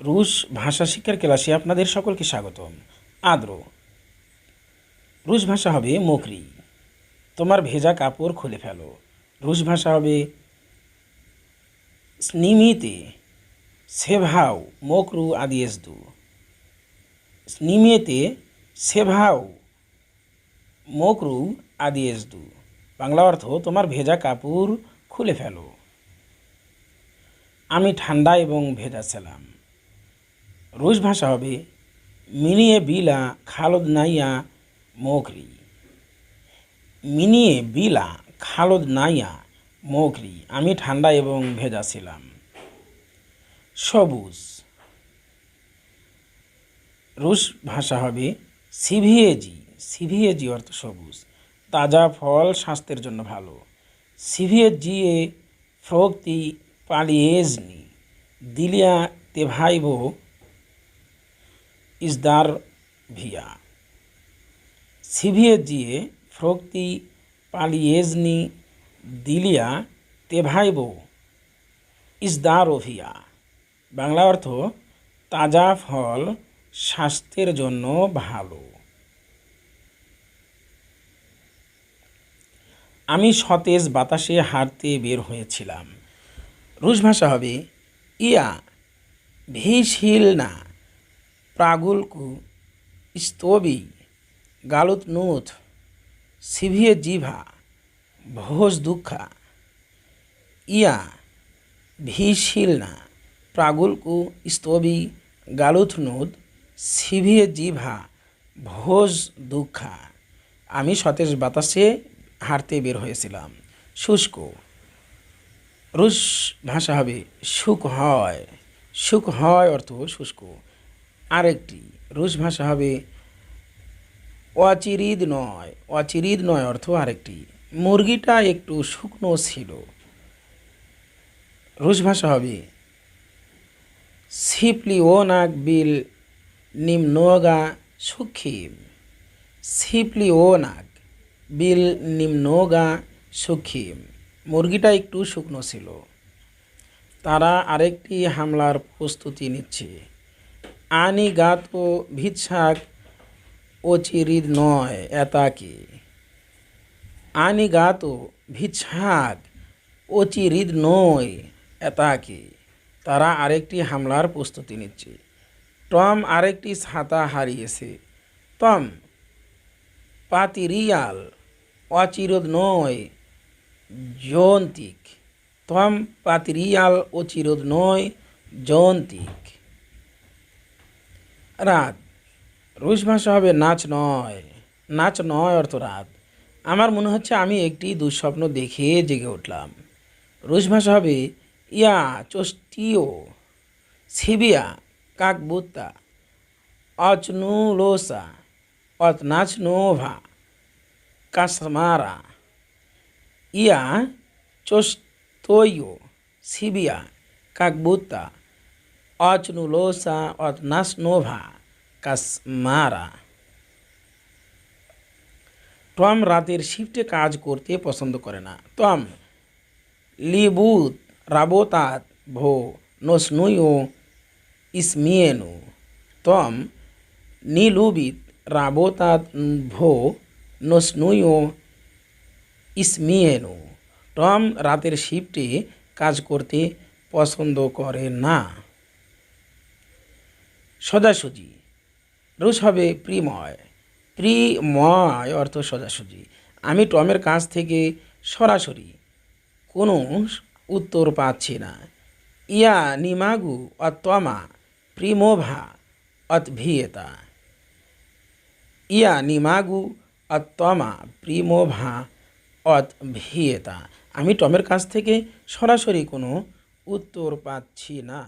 রুশ ভাষা শিক্ষার ক্লাসে আপনাদের সকলকে স্বাগতম। আদ্র। রুশ ভাষা হবে মোকরি। তোমার ভেজা কাপড় খুলে ফেলো। রুশ ভাষা হবে স্নিমিতে। সেভাও মোকরু আদিয়েসদু স্নিমেতে সেভাও মোকরু আদিয়েসদু বাংলা অর্থ তোমার ভেজা কাপড় খুলে ফেলো। আমি ঠান্ডা এবং ভেজা ছিলাম। রুশ ভাষা হবে, মিনিয়ে বিলা খালদ নাইয়া মোকরি মিনিয়ে বিলা খালদ নাইয়া মোকরি আমি ঠান্ডা এবং ভেজা ছিলাম। সবুজ। রুশ ভাষা হবে সিভিএজি সিভিএজি অর্থ সবুজ। তাজা ফল স্বাস্থ্যের জন্য ভালো। সিভিএজি এ ফ্রক্তি পালিয়েজনি। দিলিয়া তে তেভাইবো ইসদার ভিয়া সিভিএজি এ ফ্রক্তি পালিয়েজনি দিলিয়া তেভাইবো ইসদারোভিয়া বাংলা অর্থ তাজা ফল স্বাস্থ্যের জন্য ভালো আমি সতেজ বাতাসে হাঁটতে বের হয়েছিলাম রুশ ভাষা হবে ইয়া ভিশিল না প্রাগুলকু স্তবি গালুত নুথ সিভিয়ে জিভা ভোজ দুঃখা। ইয়া ভিশিল না প্রাগুলকু স্তবি গালুথনুদ সিভিয়ে জিভা ভোজ দুঃখা। আমি সতেজ বাতাসে হাঁটতে বের হয়েছিলাম। শুষ্ক। রুশ ভাষা হবে সুখ হয়। সুখ হয় অর্থ শুষ্ক। আরেকটি। রুশ ভাষা হবে অচিরিদ নয়। অচিরিদ নয় অর্থ আরেকটি। মুরগিটা একটু শুকনো ছিল। রুশ ভাষা হবে সিপলি ও নাক বিল নিম্নগা সুখিম। সিপলি ও নাক বিল নিম্নগা সুখিম। মুরগিটা একটু শুকনো ছিল। তারা আরেকটি হামলার প্রস্তুতি নিচ্ছে। আনি গাত ও ভিৎসাক অচিরিদ নয় এতাকে। আনি গাত ও ভিৎসাক অচিরিদ নয় এতাকে। তারা আরেকটি হামলার প্রস্তুতি নিচ্ছে। টম আরেকটি ছাতা হারিয়েছে। টম পাতিরিয়াল অচিরদ নয় জন্তিক তম, পাতিরিয়াল অচিরদ নয় জন্তিক রাত। রুশ ভাষা হবে নাচ নয়। নাচ নয় অর্থ রাত। আমার মনে হচ্ছে আমি একটি দুঃস্বপ্ন দেখে জেগে উঠলাম। রুশ ভাষা হবে ইয়া চষ্টিও। সিবিয়া, কাকবুত্তা। অচনুলোসা। অতনাচনোভা। কাসমারা। ইয়া চোস্তোয়ো সিবিয়া, কাকবুত্তা। অচনুলোসা অতনাসনোভা কাসমারা টম রাতের শিফটে কাজ করতে পছন্দ করে না। টম লিবুত রাবোতাত ভো নোসনুয়ো ইসমিয়েনু তম নীলুবিত রাবোতাত ভো নোসনুয়ো ইসমিয়েনু টম রাতের শিফটে কাজ করতে পছন্দ করে না। সোজাসুজি রুশ হবে প্রিময়। প্রিময় অর্থ সোজাসুজি আমি টমের কাছ থেকে সরাসরি। কোনো উত্তর পাচ্ছি না। ইয়া নিমাগু অত্তমা প্রিমোভা অতভিয়েতা ইয়া নিমাগু অত্তমা প্রিমোভা অতভিয়েতা আমি টমের কাছ থেকে সরাসরি কোনো উত্তর পাচ্ছি না।